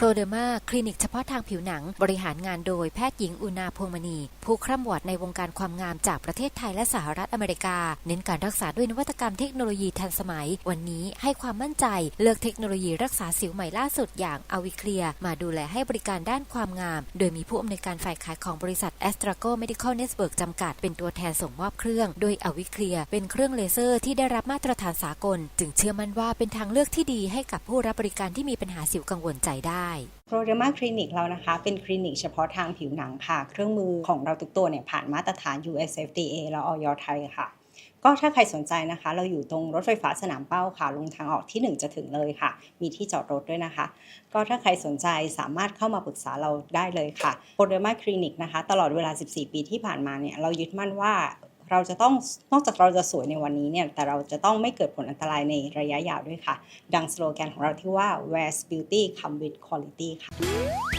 โปรเดอร์มาคลินิกเฉพาะทางผิวหนังบริหารงานโดยแพทย์หญิงอุณาพวงมณี ผู้คร่ำวอดในวงการความงามจากประเทศไทยและสหรัฐอเมริกา เน้นการรักษาด้วยนวัตกรรมเทคโนโลยีทันสมัย วันนี้ให้ความมั่นใจเลือกเทคโนโลยีรักษาสิวใหม่ล่าสุดอย่างอวิเคลียมาดูแลให้บริการด้านความงาม โดยมีผู้อำนวยการฝ่ายขายของบริษัท a s t r a g o Medical Network จำกัดเป็นตัวแทนส่งมอบเครื่อง โดยอวิเคลียเป็นเครื่องเลเซอร์ที่ได้รับมาตรฐานสากล จึงเชื่อมั่นว่าเป็นทางเลือกที่ดีให้กับผู้รับบริการที่มีปัญหาสิวกังวลใจได้โปรเดมาคลินิกเรานะคะ เป็นคลินิกเฉพาะทางผิวหนังค่ะ เครื่องมือของเราทุกตัวเนี่ยผ่านมาตรฐาน US FDA และออยไทยค่ะ ก็ถ้าใครสนใจนะคะ เราอยู่ตรงรถไฟฟ้าสนามเป้าค่ะ ลงทางออกที่ 1 จะถึงเลยค่ะ มีที่จอดรถด้วยนะคะ ก็ถ้าใครสนใจสามารถเข้ามาปรึกษาเราได้เลยค่ะโปรเดมาคลินิกนะคะ ตลอดเวลา 14 ปีที่ผ่านมาเนี่ยเรายึดมั่นว่า เราจะต้องนอกจากเราจะสวยในวันนี้เนี่ยแต่เราจะต้องไม่เกิดผลอันตรายในระยะยาวด้วยค่ะ ดังสโลแกนของเราที่ว่า Wear Beauty Come with Quality ค่ะ